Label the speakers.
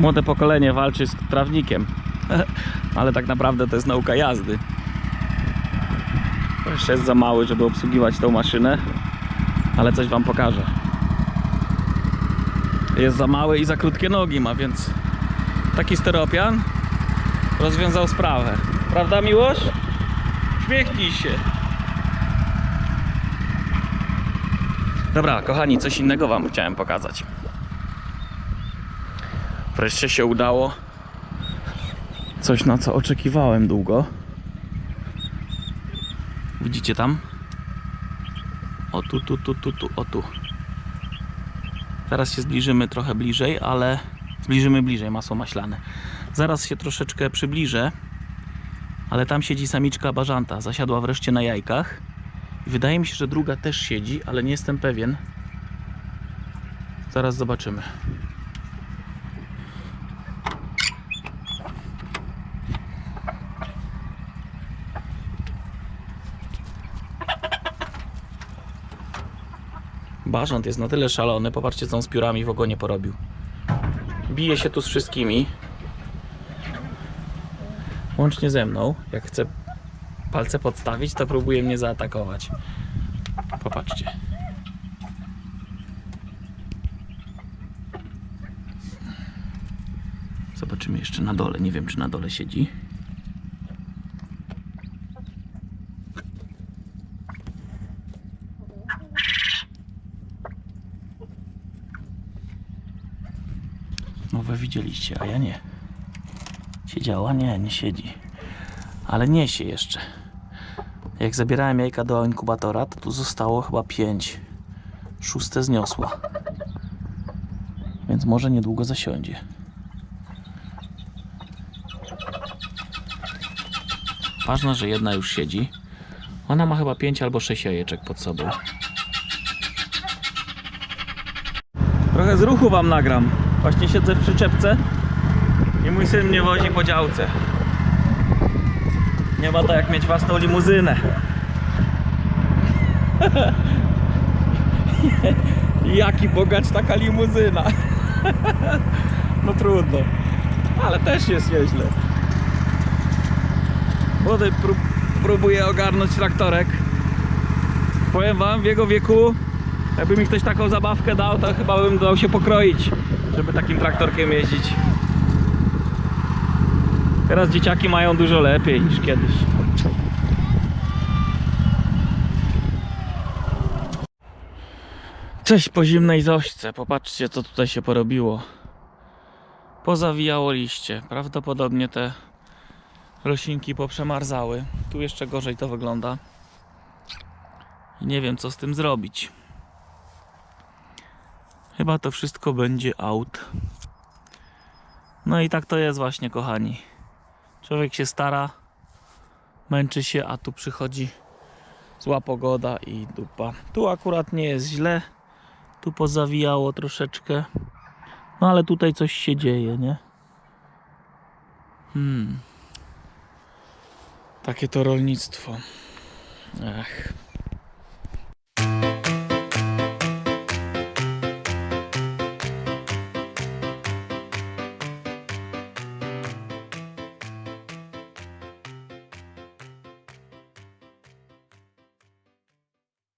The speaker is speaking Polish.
Speaker 1: Młode pokolenie walczy z trawnikiem. Ale tak naprawdę to jest nauka jazdy. Jeszcze jest za mały, żeby obsługiwać tą maszynę. Ale coś wam pokażę. Jest za mały i za krótkie nogi ma, więc taki steropian rozwiązał sprawę. Prawda, Miłosz? Śmiechnij się. Dobra, kochani, coś innego wam chciałem pokazać. Wreszcie się udało. Coś na co oczekiwałem długo. Widzicie tam? O tu, tu, tu, tu, tu, o tu. Teraz się zbliżymy trochę bliżej, ale zbliżymy bliżej masło maślane. Zaraz się troszeczkę przybliżę, ale tam siedzi samiczka bażanta. Zasiadła wreszcie na jajkach. Wydaje mi się, że druga też siedzi, ale nie jestem pewien. Zaraz zobaczymy. Bażant jest na tyle szalony, popatrzcie co on z piórami w ogonie porobił. Bije się tu z wszystkimi. Łącznie ze mną. Jak chce palce podstawić, to próbuje mnie zaatakować. Popatrzcie. Zobaczymy jeszcze na dole. Nie wiem, czy na dole siedzi. No wy widzieliście, a ja nie. Siedziała? Nie, nie siedzi. Ale niesie jeszcze. Jak zabierałem jajka do inkubatora, to tu zostało chyba 5. Szóste zniosła. Więc może niedługo zasiądzie. Ważne, że jedna już siedzi. Ona ma chyba 5 albo 6 jajeczek pod sobą. Trochę z ruchu wam nagram. Właśnie siedzę w przyczepce i mój syn mnie wozi po działce. Nie ma to jak mieć własną limuzynę. Jaki bogacz taka limuzyna. No trudno. Ale też jest nieźle. Młody prób, próbuje ogarnąć traktorek. Powiem wam, w jego wieku, jakby mi ktoś taką zabawkę dał, to chyba bym dał się pokroić, żeby takim traktorkiem jeździć. Teraz dzieciaki mają dużo lepiej niż kiedyś. Cześć po zimnej zośce. Popatrzcie co tutaj się porobiło. Pozawijało liście. Prawdopodobnie te roślinki poprzemarzały. Tu jeszcze gorzej to wygląda. Nie wiem co z tym zrobić. Chyba to wszystko będzie out. No i tak to jest właśnie kochani. Człowiek się stara, męczy się, a tu przychodzi zła pogoda i dupa. Tu akurat nie jest źle. Tu pozawijało troszeczkę. No ale tutaj coś się dzieje, nie? Hmm. Takie to rolnictwo. Ach.